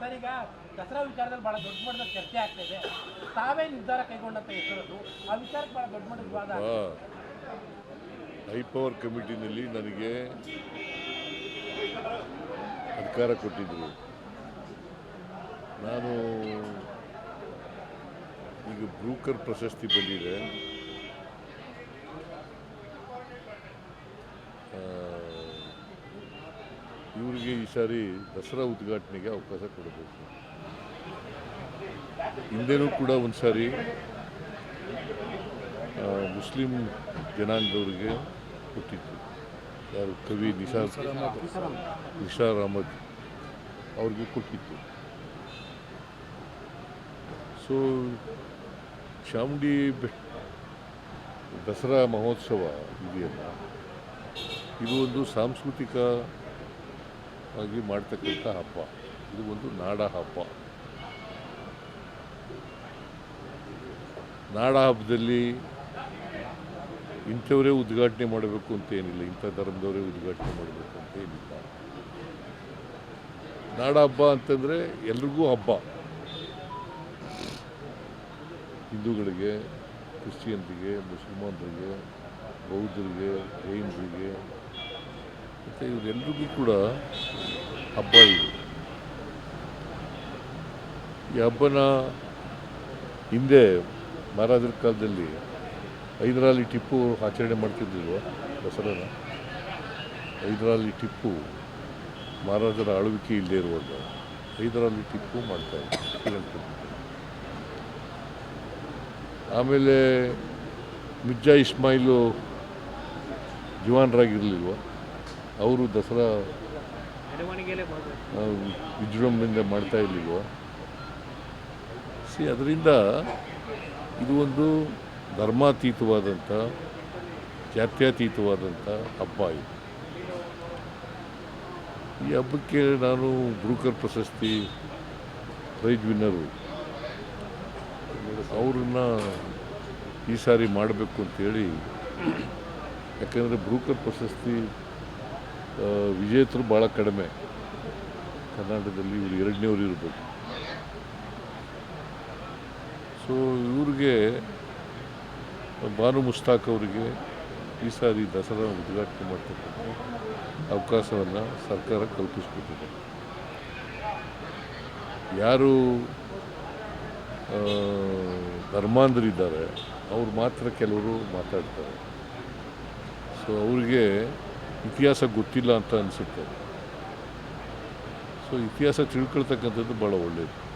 Sir, ಈಗ ದಸರಾ ವಿಚಾರದಲ್ಲಿ ಬಹಳ ದೊಡ್ಡ ಮಟ್ಟದ ಚರ್ಚೆ ಆಗ್ತಾ ಇದೆ. ತಾವೇ ನಿರ್ಧಾರ ಕೈಗೊಂಡಂತ ಹೆಸರದು ಆ ವಿಚಾರಕ್ಕೆ ಬಹಳ ದೊಡ್ಡ ಮಟ್ಟದ ಆಗ್ತಾ ಹೈ ಪವರ್ ಕಮಿಟಿನಲ್ಲಿ ನನಗೆ ಅಧಿಕಾರ ಕೊಟ್ಟಿದ್ರು. ನಾನು ಈಗ ಬ್ರೂಕರ್ ಪ್ರಶಸ್ತಿ ಬಂದಿದೆ. ಇವರಿಗೆ ಈ ಸಾರಿ ದಸರಾ ಉದ್ಘಾಟನೆಗೆ ಅವಕಾಶ ಕೊಡಬೇಕು. ಹಿಂದೆನೂ ಕೂಡ ಒಂದು ಸಾರಿ ಮುಸ್ಲಿಂ ಜನಾಂಗದವ್ರಿಗೆ ಕೊಟ್ಟಿದ್ದರು ಯಾರು ಕವಿ ನಿಸಾರ್ ನಿಸಾರ್ ಅಹಮದ್ ಅವ್ರಿಗೆ ಕೊಟ್ಟಿತ್ತು. ಸೊ, ಚಾಮುಂಡಿ ಬೆಟ್ಟ, ದಸರಾ ಮಹೋತ್ಸವ ಇದೆಯಲ್ಲ, ಇದು ಒಂದು ಸಾಂಸ್ಕೃತಿಕ ಆಗಿ ಮಾಡ್ತಕ್ಕಂಥ ಹಬ್ಬ. ಇದು ಒಂದು ನಾಡ ಹಬ್ಬ. ನಾಡ ಹಬ್ಬದಲ್ಲಿ ಇಂಥವರೇ ಉದ್ಘಾಟನೆ ಮಾಡಬೇಕು ಅಂತ ಏನಿಲ್ಲ. ಇಂಥ ಧರ್ಮದವರೇ ಉದ್ಘಾಟನೆ ಮಾಡಬೇಕು ಅಂತ ಏನಿಲ್ಲ. ನಾಡ ಹಬ್ಬ ಅಂತಂದರೆ ಎಲ್ರಿಗೂ ಹಬ್ಬ. ಹಿಂದೂಗಳಿಗೆ, ಕ್ರಿಶ್ಚಿಯನ್ರಿಗೆ ಮುಸಲ್ಮಾನರಿಗೆ ಬೌದ್ಧರಿಗೆ, ಜೈನರಿಗೆ ಮತ್ತು ಇವರೆಲ್ರಿಗೂ ಕೂಡ ಹಬ್ಬ ಇದು. ಈ ಹಬ್ಬನ ಹಿಂದೆ ಮಹಾರಾಜರ ಕಾಲದಲ್ಲಿ ಹೈದರಾಲಿ ಟಿಪ್ಪು ಆಚರಣೆ ಮಾಡ್ತಿದ್ದಿಲ್ವ ದಸರಾನ? ಹೈದರಾಲಿ ಟಿಪ್ಪು ಮಹಾರಾಜರ ಆಳ್ವಿಕೆ ಇಲ್ಲದೆ ಇರುವಾಗ ಹೈದರಾಲಿ ಟಿಪ್ಪು ಮಾಡ್ತಾ ಇದ್ದಾರೆ. ಆಮೇಲೆ ಮಿರ್ಜಾ ಇಸ್ಮಾಯಿಲು ಜವಾನರಾಗಿರಲಿಲ್ವ? ಅವರು ದಸರಾ ವಿಜೃಂಭಣೆಯಿಂದ ಮಾಡ್ತಾ ಇರಲಿಲ್ವ ಸಿ ಅದರಿಂದ ಇದು ಒಂದು ಧರ್ಮಾತೀತವಾದಂಥ ಜಾತ್ಯತೀತವಾದಂಥ ಹಬ್ಬ ಇದು. ಈ ಹಬ್ಬಕ್ಕೆ ನಾನು ಬ್ರೂಕರ್ ಪ್ರಶಸ್ತಿ ಪ್ರೈಜ್ ವಿನ್ನರು ಅವ್ರನ್ನ ಈ ಸಾರಿ ಮಾಡಬೇಕು ಅಂತೇಳಿ ಯಾಕಂದರೆ ಬ್ರೂಕರ್ ಪ್ರಶಸ್ತಿ ವಿಜೇತರು ಭಾಳ ಕಡಿಮೆ. ಕರ್ನಾಟಕದಲ್ಲಿ ಇವರು ಎರಡನೇವ್ರು ಇರಬೇಕು. ಸೊ ಇವ್ರಿಗೆ ಬಾನು ಮುಸ್ತಾಕ್ ಅವರಿಗೆ ಈ ಸಾರಿ ದಸರಾ ಉದ್ಘಾಟನೆ ಮಾಡ್ತಕ್ಕಂಥ ಅವಕಾಶವನ್ನು ಸರ್ಕಾರ ಕಲ್ಪಿಸ್ಕೊಟ್ಟಿದೆ. ಯಾರು ಧರ್ಮಾಂಧರಿದ್ದಾರೆ, ಅವ್ರು ಮಾತ್ರ ಕೆಲವರು ಮಾತಾಡ್ತಾರೆ. ಸೊ ಅವ್ರಿಗೆ ಇತಿಹಾಸ ಗೊತ್ತಿಲ್ಲ ಅಂತ ಅನಿಸುತ್ತೆ. ಸೊ ಇತಿಹಾಸ ತಿಳ್ಕೊಳ್ತಕ್ಕಂಥದ್ದು ಭಾಳ ಒಳ್ಳೆಯದು